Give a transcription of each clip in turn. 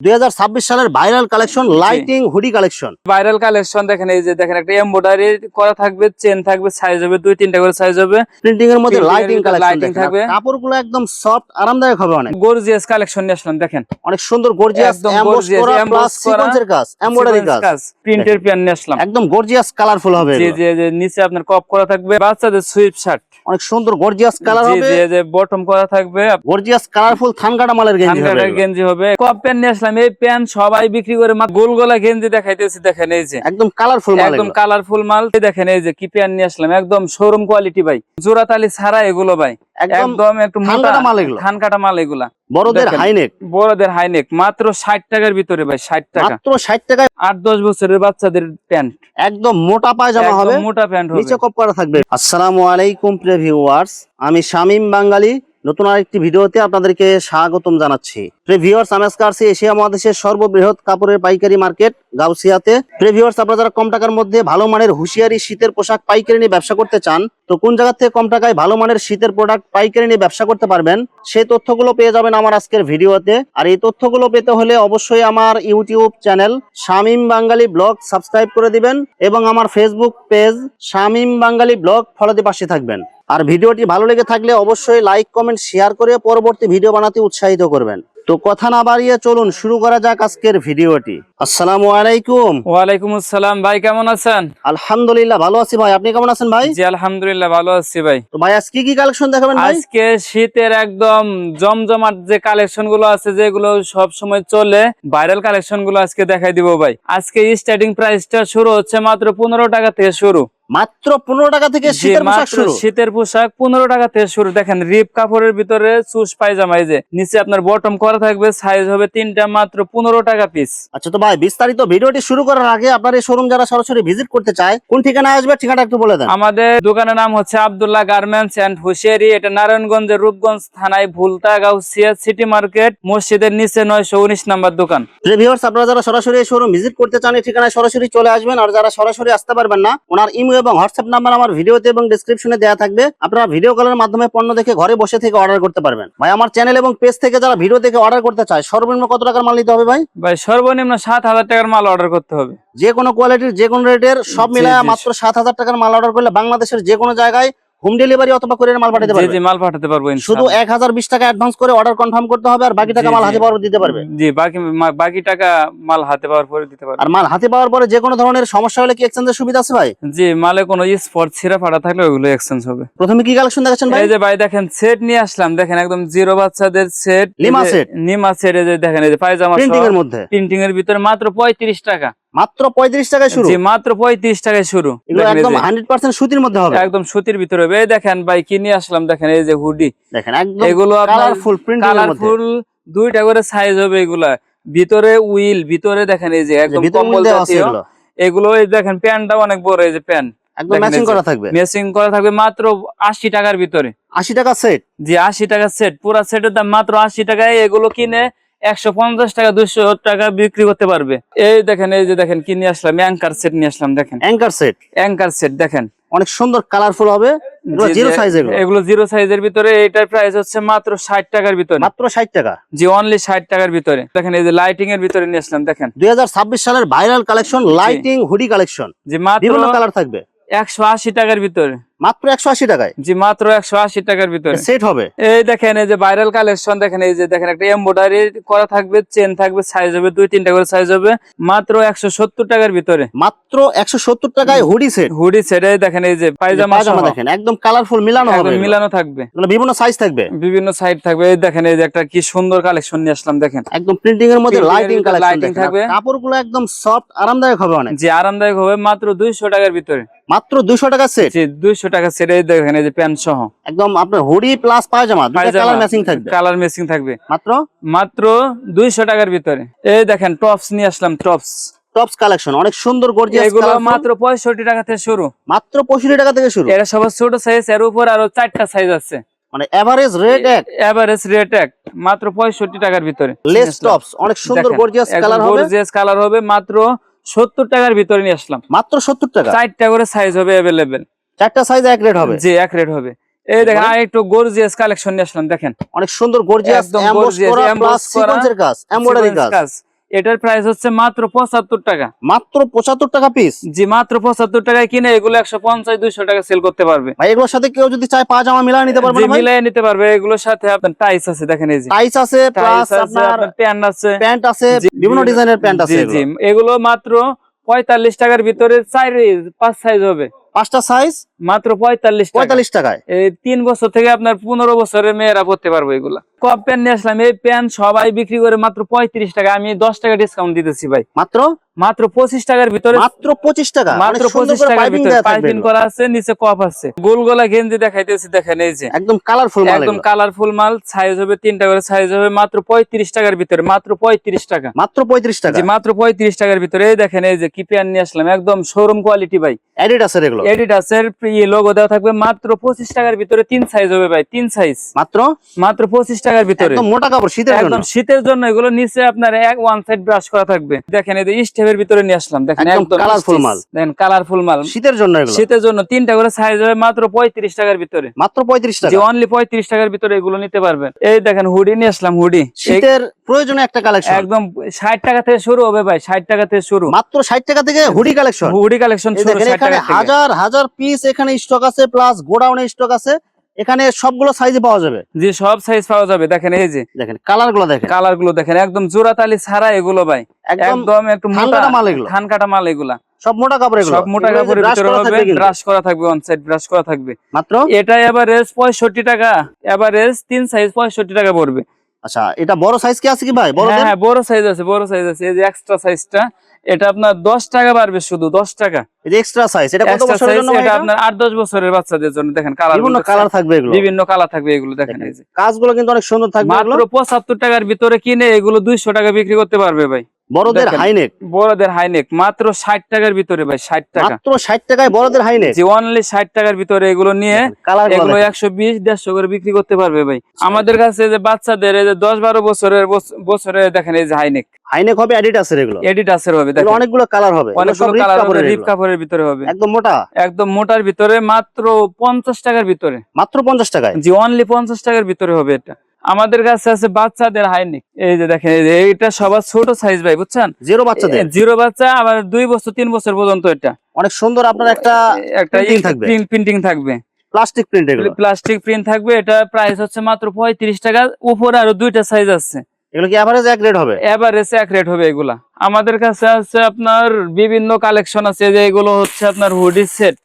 দুই হাজার ছাব্বিশ সালের viral collection lighting hoodie collection viral collection দেখেন এই যে দেখেন একটা এমব্রয়ডারি করা থাকবে চেন থাকবে সাইজ হবে দুই তিনটা করে সাইজ হবে। প্রিন্টিং এর মধ্যে লাইটিং ভিতরে কালেকশন lighting থাকবে। কাপড়গুলো একদম সফট আরামদায়ক হবে অনেক। গর্জিয়াস কালেকশন নিয়ে আসলাম দেখেন। অনেক সুন্দর গর্জিয়াস প্লাস সিকোয়েন্সের কাজ এমব্রয়ডারি কাজ। প্রিন্টের প্যান নিয়ে আসলাম। একদম গর্জিয়াস কালারফুল হবে নিচে আপনার কপ করা থাকবে বাচ্চাদের সুইপ শার্ট অনেক সুন্দর গর্জিয়াস কালার হবে। যে যে বটম করা থাকবে। গর্জিয়াস কালারফুল থানকাটা মালের গেঞ্জি হবে গেঞ্জি হবে। কপ প্যান্ট নিয়ে আসলাম এই প্যান্ট সবাই বিক্রি করে মা গোল গলা গেঞ্জি দেখাইতেছি দেখেন এই যে। একদম কালারফুল মাল একদম কালারফুল মাল। এই দেখেন এই যে কি প্যান্ট নিয়ে আসলাম একদম শোরুম কোয়ালিটি ভাই। জোড়াতালি ছাড়া এগুলো ভাই। একদম একদম একটু মোটা। মাল এগুলো। থানকাটা মাল এগুলা। বড়দের হাইনেক বড়দের হাইনেক মাত্র ষাট টাকার ভিতরে ভাই ষাট টাকা। মাত্র 60 টাকায় আট দশ বছরের বাচ্চাদের প্যান্ট। একদম মোটা পায়জামা হবে। মোটা প্যান্ট হবে। নিচে কপ করা থাকবে। আসসালামু আলাইকুম প্রিয় ভিউয়ার্স আমি শামিম বাঙালি নতুন আরেকটি ভিডিওতে আপনাদেরকে স্বাগতম জানাচ্ছি। প্রিয় ভিউয়ার্স আমি আজকে আসছি এশিয়া মহাদেশের সর্ববৃহৎ কাপড়ের পাইকারি মার্কেট। গাউসিয়াতে। প্রিয় ভিউয়ার্স আপনারা যারা কম টাকার মধ্যে ভালো মানের হুঁশিয়ারি শীতের পোশাক, পাইকারি নিয়ে ব্যবসা করতে চান, তো কোন জায়গা থেকে কম টাকায় ভালো মানের শীতের প্রোডাক্ট পাইকারি নিয়ে ব্যবসা করতে পারবেন, সেই তথ্যগুলো পেয়ে যাবেন আমার আজকের ভিডিওতে। আর এই তথ্যগুলো পেতে হলে অবশ্যই আমার YouTube channel Shamim Bangali blog subscribe করে দিবেন এবং আমার Facebook page Shamim Bangali blog ফলোতে পাশে থাকবেন। আর ভিডিওটি ভালো লেগে থাকলে অবশ্যই লাইক কমেন্ট শেয়ার করে পরবর্তী ভিডিও বানাতে উৎসাহিত করবেন। তো কথা না বাড়িয়ে চলুন শুরু করা যাক আজকের ভিডিওটি। আসসালামু আলাইকুম। ওয়ালাইকুম আসসালাম। ভাই কেমন আছেন? আলহামদুলিল্লাহ ভালো আছি ভাই। আপনি কেমন আছেন ভাই? জি আলহামদুলিল্লাহ ভালো আছি ভাই। তো ভাই আজকে কি কালেকশন দেখাবেন ভাই? আজকে শীতের একদম জমজমাট যে কালেকশনগুলো আছে যেগুলো সব সময় চলে ভাইরাল কালেকশনগুলো আজকে দেখাই দিব ভাই। আজকে স্টার্টিং প্রাইসটা শুরু হচ্ছে মাত্র পনেরো টাকা থেকে শুরু। মাত্র পনেরো টাকা থেকে শীতের পোশাক শুরু। শীতের পোশাক পনেরো টাকা থেকে শুরু। দেখেন রিপ কাপড়ের ভিতরে চুস পায়জামা এই যে নিচে আপনার বটম করা থাকবে সাইজ হবে তিনটা মাত্র পনেরো টাকা পিস আচ্ছা তো ভাই বিস্তারিত ভিডিওটি শুরু করার আগে আপনার এই শোরুম যারা সরাসরি ভিজিট করতে চায় কোন ঠিকানা আসবে ঠিকানা একটু বলে দেন। আমাদের দোকানের নাম হচ্ছে আবদুল্লাহ গার্মেন্টস এন্ড হুশিয়ারি। এটা নারায়ণগঞ্জের রূপগঞ্জ থানায় ভুলতা গাউসিয়া সিটি মার্কেট মসজিদের নিচে নয়শো উনিশ নাম্বার দোকান। আপনারা যারা সরাসরি শোরুম ভিজিট করতে চান এই ঠিকানায় সরাসরি চলে আসবেন। আর যারা সরাসরি আসতে পারবেন না ওনার ইমো এবং হোয়াটসঅ্যাপ নাম্বার আমার ভিডিওতে এবং ডিসক্রিপশনে দেওয়া থাকবে। আপনারা ভিডিও কলের মাধ্যমে পণ্য দেখে ঘরে বসে থেকে অর্ডার করতে পারবেন। ভাই আমার চ্যানেল এবং পেজ থেকে যারা ভিডিও দেখে অর্ডার করতে চায় সর্বনিম্ন কত টাকার মাল নিতে হবে ভাই? ভাই সর্বনিম্ন সাত হাজার টাকার মাল অর্ডার করতে হবে। যে কোনো কোয়ালিটির যে কোনো রেটের সব মিলায় মাত্র সাত হাজার টাকার মাল অর্ডার করলে বাংলাদেশের যে কোনো জায়গায় হোম ডেলিভারি অথবা কুরিয়ার মাল পাঠাতে পারবে। জি মাল পাঠাতে পারব শুধু ইনশাআল্লাহ। এক হাজার বিশ টাকা অ্যাডভান্স করে অর্ডার কনফার্ম করতে হবে আর বাকি টাকা মাল হাতে পাওয়ার দিতে পারবে। জি বাকি বাকি টাকা মাল হাতে পাওয়ার পরে দিতে পারবে। আর মাল হাতে পাওয়ার পরে যে কোনো ধরনের সমস্যা হলে কি এক্সচেঞ্জের সুবিধা আছে ভাই? জি মালে কোনো স্পট ছিঁড়া ফাটা থাকলে ওগুলো এক্সচেঞ্জ হবে। প্রথমে কি কালেকশন দেখাচ্ছেন ভাই? এই যে ভাই দেখেন সেট নিয়ে আসলাম। দেখেন একদম জিরো বাচ্চাদের সেট নিমা সেট নিমা সেট এই যে দেখেন এই যে পায়জামা প্রিন্টিং এর মধ্যে। প্রিন্টিং এর ভিতরে মাত্র পঁয়ত্রিশ টাকা। মাত্র পঁয়ত্রিশ টাকায় শুরু। মাত্র পঁয়ত্রিশ টাকায় শুরু। একদম হান্ড্রেড পার্সেন্ট সুতির মধ্যে হবে। একদম সুতির ভিতরে হবে। এই দেখেন ভাই কি নিয়ে আসলাম? দেখেন এই যে হুডি। দেখেন এগুলো কালারফুল প্রিন্টিং কালারফুল দুইটা করে সাইজ হবে এগুলা। ভিতরে উইল ভিতরে দেখেন এই যে একদম কম্বল জাতীয়। এগুলো। দেখেন প্যান্টটা অনেক বড় এই যে প্যান্ট একদম ম্যাচিং করা থাকবে। মেসিং করা থাকবে মাত্র আশি টাকার ভিতরে। আশি টাকা সেট যে আশি টাকা সেট পুরা সেটের দাম মাত্র আশি টাকায়। এগুলো কিনে একশো পঞ্চাশ টাকা দুশো টাকা বিক্রি করতে পারবে। এই দেখেন এই যে দেখেন কি নিয়ে আসলাম? অ্যাঙ্কার সেট নিয়ে আসলাম দেখেন। অ্যাঙ্কার সেট অ্যাঙ্কার সেট দেখেন। অনেক সুন্দর কালারফুল হবে। এগুলো জিরো এগুলো। সাইজের ভিতরে এটার প্রাইস হচ্ছে মাত্র ষাট টাকার ভিতরে। মাত্র ষাট টাকা। জি অনলি ষাট টাকার ভিতরে। দেখেন এই যে লাইটিং এর ভিতরে নিয়ে আসলাম দেখেন। দুই হাজার ছাব্বিশ সালের viral collection lighting hoodie collection যে মাত্র বিভিন্ন কালার থাকবে। একশো আশি টাকার ভিতরে। মাত্র একশো আশি টাকায়। জি মাত্র একশো আশি টাকার ভিতরে। সেট হবে? এই দেখেন এই যে ভাইরাল কালেকশন দেখেন এই যে দেখেন একটা করা থাকবে চেন থাকবে সাইজ হবে দুই তিনটা করে সাইজ হবে মাত্র একশো সত্তর টাকার ভিতরে। মাত্র একশো সত্তর টাকায় হুডি সেট হুডি সেট এই দেখেন এই যে পায়জামা দেখেন একদম কালারফুল মিলানো হবে মিলানো থাকবে। বিভিন্ন সাইজ থাকবে। বিভিন্ন সাইড থাকবে। এই দেখেন এই যে একটা কি সুন্দর কালেকশন নিয়ে আসলাম দেখেন। একদম প্রিন্টিং এর মধ্যে লাইটিং কালেকশন থাকবে। কাপড়গুলো একদম সফট আরামদায়ক হবে অনেক। যে আরামদায়ক হবে মাত্র দুইশো টাকার ভিতরে। মাত্র দুইশো টাকা সেট যে দুইশো টাকা সেট দেখেন এই যে প্যান্ট সহ। একদম আপনার হুডি প্লাস পায়জামা কালার ম্যাচিং থাকবে। কালার ম্যাচিং থাকবে। মাত্র? মাত্র দুইশো টাকার ভিতরে। এই দেখেন টপস নিয়ে আসলাম টপস টপস কালেকশন অনেক সুন্দর গর্জিয়াস এগুলো মাত্র পঁয়ষট্টি টাকা থেকে শুরু। মাত্র পঁয়ষট্টি টাকা থেকে শুরু। এরা সবার ছোট সাইজ এর উপর আরও চারটা সাইজ আছে। মানে এভারেজ রেট এক। এভারেজ রেট এক মাত্র পঁয়ষট্টি টাকার ভিতরে। লেস টপস অনেক সুন্দর গর্জিয়াস কালার হবে। গর্জিয়াস কালার হবে মাত্র সত্তর টাকার ভিতরে নিয়ে আসলাম। মাত্র সত্তর টাকা। চারটা করে সাইজ হবে অ্যাভেলেবেল চারটা সাইজ এক রেট হবে। জি এক রেট হবে। এই দেখেন আর একটু গর্জিয়াস কালেকশন নিয়ে আসলাম দেখেন। অনেক সুন্দর গর্জিয়াস একদম এমবোস gorgeous, করা কাজ এমব্রয়ডারি কাজ। এটার প্রাইস হচ্ছে মাত্র পঁচাত্তর টাকা। মাত্র পঁচাত্তর টাকা পিস জি মাত্র পঁচাত্তর টাকায় কিনে এগুলো একশো পঞ্চাশ দুইশো টাকা সেল করতে পারবে। ভাই এগুলোর সাথে কেউ যদি চায় পাজামা মিলাই নিতে পারবে মিলাই নিতে পারবে। এগুলোর সাথে আপনার টাইস আছে দেখেন এই যে। টাইস আছে প্লাস আপনার প্যান্ট আছে। প্যান্ট আছে বিভিন্ন ডিজাইনের প্যান্ট আছে জি। এগুলো। মাত্র পঁয়তাল্লিশ টাকার ভিতরে চার পাঁচ সাইজ হবে। পাঁচটা সাইজ মাত্র পঁয়তাল্লিশ পঁয়তাল্লিশ টাকায়? এই তিন বছর থেকে আপনার পনেরো বছরের মেয়েরা পড়তে পারবে এগুলা। কপ প্যান্ট নিয়ে আসলাম এই প্যান্ট সবাই বিক্রি করে মাত্র পঁয়ত্রিশ টাকা। আমি দশ টাকা ডিসকাউন্ট দিতেছি ভাই। মাত্র? মাত্র পঁচিশ টাকার ভিতরে মাত্র পঁচিশ টাকা? মাত্র পঁচিশ টাকার ভিতরে পাইপিং করা আছে নিচে কপ আছে। গোল গলা গেঞ্জি দেখাইতেছি দেখেন এই যে। একদম কালারফুল মাল একদম কালারফুল মাল সাইজ হবে তিনটা করে সাইজ হবে মাত্র পঁয়ত্রিশ টাকার ভিতরে মাত্র পঁয়ত্রিশ টাকা। মাত্র পঁয়ত্রিশ টাকা? মাত্র পঁয়ত্রিশ টাকার ভিতরে এই দেখেন এই যে কি প্যান্ট নিয়ে আসলাম একদম শোরুম কোয়ালিটি ভাই। অ্যাডিডাসের এগুলো। এডিডাসের লোগো দেওয়া থাকবে মাত্র পঁচিশ টাকার ভিতরে তিন সাইজ হবে ভাই তিন সাইজ মাত্র? মাত্র পঁচিশ টাকার ভিতরে। মোটা কাপড় শীতের জন্য। একদম শীতের জন্য এগুলো নিচে আপনার এক ওয়ান সাইড ব্রাশ করা থাকবে। দেখেন এই স্টেপের ভিতরে নিয়ে আসলাম। দেখেন একদম একদম মাল। দেখেন কালারফুল মাল। শীতের জন্য শীতের জন্য তিনটা করে সাইজ হবে মাত্র পঁয়ত্রিশ টাকার ভিতরে। মাত্র পঁয়ত্রিশ টাকা। অনলি পঁয়ত্রিশ টাকার ভিতরে এগুলো নিতে পারবেন। এই দেখেন হুডি নিয়ে আসলাম হুডি শীতের প্রয়োজনে একটা কালেকশন একদম ষাট টাকা থেকে শুরু হবে ভাই ষাট টাকা থেকে শুরু। মাত্র ষাট টাকা থেকে হুডি কালেকশন হুডি কালেকশন হাজার হাজার পিস এখানে স্টক আছে প্লাস গোডাউনে স্টক আছে এখানে সবগুলো সাইজে পাওয়া যাবে। জি সব সাইজ পাওয়া যাবে। দেখেন এই যে দেখেন কালারগুলো দেখেন। কালারগুলো দেখেন একদম জোড়া তালি ছাড়া এগুলো ভাই। একদম একটু মোটা মাল এগুলো। ধান কাটা মাল এগুলা। সব মোটা কাপড় এগুলো। সব মোটা কাপড়ের ভিতরে হবে ব্রাশ করা থাকবে অন সাইড ব্রাশ করা থাকবে। মাত্র? এটা এভারেজ পঁয়ষট্টি টাকা। এভারেজ তিন সাইজ পঁয়ষট্টি টাকা পড়বে। আচ্ছা এটা বড় সাইজ কি আছে কি ভাই? বড় হ্যাঁ হ্যাঁ বড় সাইজ আছে বড় সাইজ আছে। এই যে এক্সট্রা সাইজটা এটা আপনার দশ টাকা বাড়বে শুধু দশ টাকা। এই যে এক্সট্রা সাইজ এটা কত বছরের জন্য এটা? আপনার আট দশ বছরের বাচ্চাদের জন্য দেখেন কালার বিভিন্ন কালার থাকবে এগুলো। বিভিন্ন কালার থাকবে এগুলো দেখেন এই যে। কাজগুলো কিন্তু অনেক সুন্দর থাকবে মাত্র পঁচাত্তর টাকার ভিতরে কিনে এগুলো দুইশো টাকা বিক্রি করতে পারবে ভাই। বড়দের হাইনেক বড়দের হাইনেক মাত্র ষাট টাকার ভিতরে ভাই ষাট টাকা। মাত্র ষাট টাকায় বড়দের হাইনেক যে অনলি ষাট টাকার ভিতরে এগুলো নিয়ে এগুলো একশো বিশ দেড়শো করে বিক্রি করতে পারবে ভাই। আমাদের কাছে যে বাচ্চাদের এই যে দশ বারো বছরের বছ- বছরে দেখেন এই যে হাইনেক হাইনেক হবে অ্যাডিডাসের এগুলো। হবে দেখেন। অনেকগুলো কালার হবে। অনেকগুলো কালার হবে কাপড়ের রিপ কাপড়ের ভিতরে হবে। একদম মোটা। একদম মোটার ভিতরে মাত্র পঞ্চাশ টাকার ভিতরে। মাত্র পঞ্চাশ টাকায়? জি অনলি পঞ্চাশ টাকার ভিতরে হবে এটা। আমাদের কাছে আছে বাচ্চাদের হাইনিক। এই যে দেখেন এই এইটা সবার ছোট সাইজ ভাই বুঝছেন? জিরো বাচ্চাদের? জিরো বাচ্চা আবার দুই বছর তিন বছর পর্যন্ত এটা। অনেক সুন্দর আপনার একটা একটা প্রিন্টিং থাকবে। প্লাস্টিক প্রিন্ট এগুলো। প্লাস্টিক প্রিন্ট থাকবে এটা প্রাইস হচ্ছে মাত্র পঁয়ত্রিশ টাকা উপরে আরও দুইটা সাইজ আছে। এগুলো কি অ্যাভারেজ এক রেট হবে? এভারেজ এক রেট হবে এগুলা। আমাদের কাছে আছে আপনার বিভিন্ন কালেকশন আছে যে এগুলো হচ্ছে আপনার hoodie set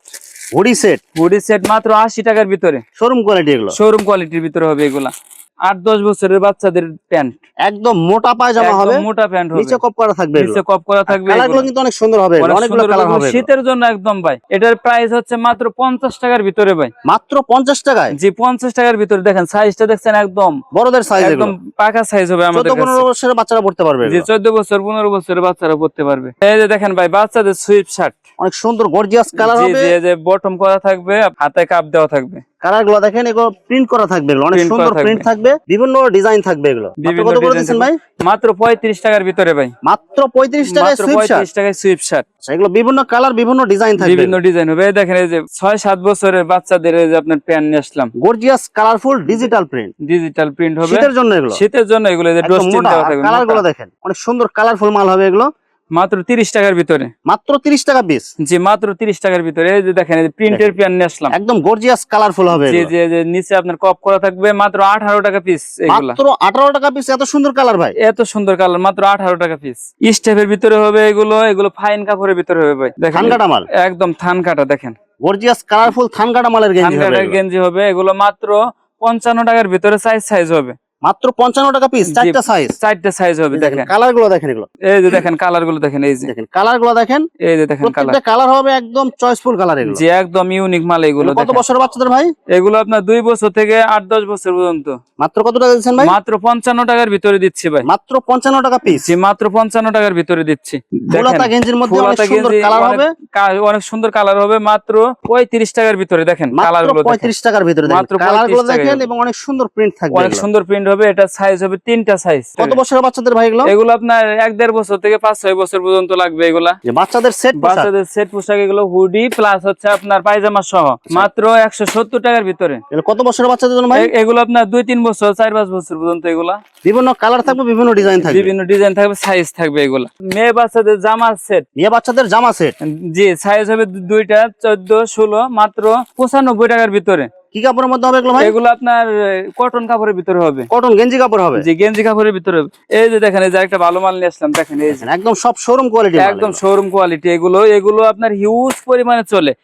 hoodie set hoodie set মাত্র আশি টাকার ভিতরে। শোরুম কোয়ালিটি এগুলো? শোরুম কোয়ালিটির ভিতরে হবে এগুলা। আট দশ বছরের বাচ্চাদের প্যান্ট। একদম মোটা পায়জামা হবে মোটা প্যান্ট হবে। নিচে কপ করা থাকবে নিচে কপ করা থাকবে কালারগুলো এগুলো। কিন্তু অনেক সুন্দর হবে অনেকগুলো কালার হবে শীতের জন্য একদম ভাই এটার প্রাইস হচ্ছে মাত্র পঞ্চাশ টাকার ভিতরে ভাই। মাত্র পঞ্চাশ টাকায়? জি পঞ্চাশ টাকার ভিতরে দেখেন সাইজটা দেখছেন একদম বড়দের সাইজ একদম পাকা সাইজ হবে আমাদের কাছে পনেরো বছরের বাচ্চারা পড়তে পারবে জি এগুলো। চোদ্দ বছর পনেরো বছরের বাচ্চারা পড়তে পারবে। এই যে দেখেন ভাই বাচ্চাদের সুইপ শার্ট অনেক সুন্দর গর্জিয়াস কালার হবে। জি যে বটম করা থাকবে হাতে কাপ দেওয়া থাকবে। কালারগুলো দেখেন এগুলো প্রিন্ট করা থাকবে অনেক সুন্দর প্রিন্ট থাকবে। বিভিন্ন ডিজাইন থাকবে এগুলো। কত করে দিচ্ছেন ভাই? মাত্র পঁয়ত্রিশ টাকার ভিতরে ভাই। মাত্র পঁয়ত্রিশ টাকায় পঁয়ত্রিশ টাকায় সুইপ শার্ট এগুলো বিভিন্ন কালার বিভিন্ন ডিজাইন থাকবে। বিভিন্ন ডিজাইন হবে। দেখেন এই যে ছয় সাত বছরের বাচ্চাদের এই যে আপনার প্যান্ট নিয়ে আসলাম। Gorgeous colourful digital print digital print হবে। শীতের জন্য এগুলো। শীতের জন্য এগুলো কালারগুলো দেখেন অনেক সুন্দর কালারফুল মাল হবে এগুলো। মাত্র তিরিশ টাকার ভিতরে। মাত্র তিরিশ টাকা পিস জি মাত্র তিরিশ টাকার ভিতরে। এই যে দেখেন এই প্রিন্টের প্যান্ট নিয়ে আসলাম। একদম গর্জিয়াস কালারফুল হবে জি। জি যে নিচে আপনার কপ করা থাকবে মাত্র আঠারো টাকা পিস এগুলা। মাত্র আঠারো টাকা পিস এত সুন্দর কালার ভাই। এত সুন্দর কালার মাত্র আঠারো টাকা পিস স্টেপের ভিতরে হবে এগুলো এগুলো ফাইন কাপড়ের ভিতরে হবে ভাই। দেখেন ধান কাটা মাল। একদম থান কাটা দেখেন। গর্জিয়াস কালারফুল থান কাটা মালের গেঞ্জি হবে গেঞ্জি হবে এগুলো মাত্র পঞ্চান্ন টাকার ভিতরে সাইজ সাইজ হবে। মাত্র পঞ্চান্ন টাকা পিস চারটা সাইজ চারটে সাইজ হবে দেখেন কালারগুলো দেখেন এগুলো। এই যে দেখেন কালারগুলো দেখেন এই যে। দেখেন কালারগুলো দেখেন এই যে দেখেন কালার কালার হবে একদম চয়েসফুল কালার এগুলো। যে একদম ইউনিক মাল এগুলো কত বছরের বাচ্চাদের ভাই? এগুলো আপনার দুই বছর থেকে আট দশ বছর পর্যন্ত। মাত্র কত টাকা দিচ্ছেন ভাই? মাত্র পঞ্চান্ন টাকার ভিতরে দিচ্ছি ভাই। মাত্র পঞ্চান্ন টাকা পিস জি মাত্র পঞ্চান্ন টাকার ভিতরে দিচ্ছি। ফুলাতা গেঞ্জির মধ্যে অনেক সুন্দর কালার হবে। অনেক সুন্দর কালার হবে মাত্র পঁয়ত্রিশ টাকার ভিতরে দেখেন কালারগুলো পঁয়ত্রিশ টাকার ভিতরে মাত্র কালারগুলো দেখেন এবং অনেক সুন্দর প্রিন্ট থাকবে অনেক সুন্দর প্রিন্ট হবে এটা সাইজ হবে তিনটা সাইজ কত বছরের বাচ্চাদের ভাই এগুলো? এগুলো আপনার এক দেড় বছর থেকে পাঁচ ছয় বছর পর্যন্ত লাগবে এগুলা। বাচ্চাদের সেট বাচ্চাদের সেট পোশাক এগুলো হুডি প্লাস হচ্ছে আপনার পায়জামা সহ মাত্র একশো সত্তর টাকার ভিতরে। কত বছরের বাচ্চাদের জন্য ভাই? এগুলো আপনার দুই তিন বছর চার পাঁচ বছর পর্যন্ত এগুলা। বিভিন্ন কালার থাকবে বিভিন্ন ডিজাইন থাকবে? বিভিন্ন ডিজাইন থাকবে সাইজ থাকবে এগুলা। মেয়ে বাচ্চাদের জামা সেট মেয়ে বাচ্চাদের জামা সেট জি সাইজ হবে দুইটা চোদ্দ ষোলো মাত্র পঁচানব্বই টাকার ভিতরে। কি কাপড়ের মধ্যে হবে এগুলো ভাই? এগুলো আপনার কটন কাপড়ের ভিতরে হবে। কটন গেঞ্জি কাপড় হবে? জি গেঞ্জি কাপড়ের ভিতরে হবে। এই যে দেখেন এই যে একটা ভালো মাল নিয়ে আসলাম দেখেন এই যে। একদম সব শোরুম কোয়ালিটি একদম শোরুম কোয়ালিটি এগুলো এগুলো আপনার হিউজ পরিমাণে চলে।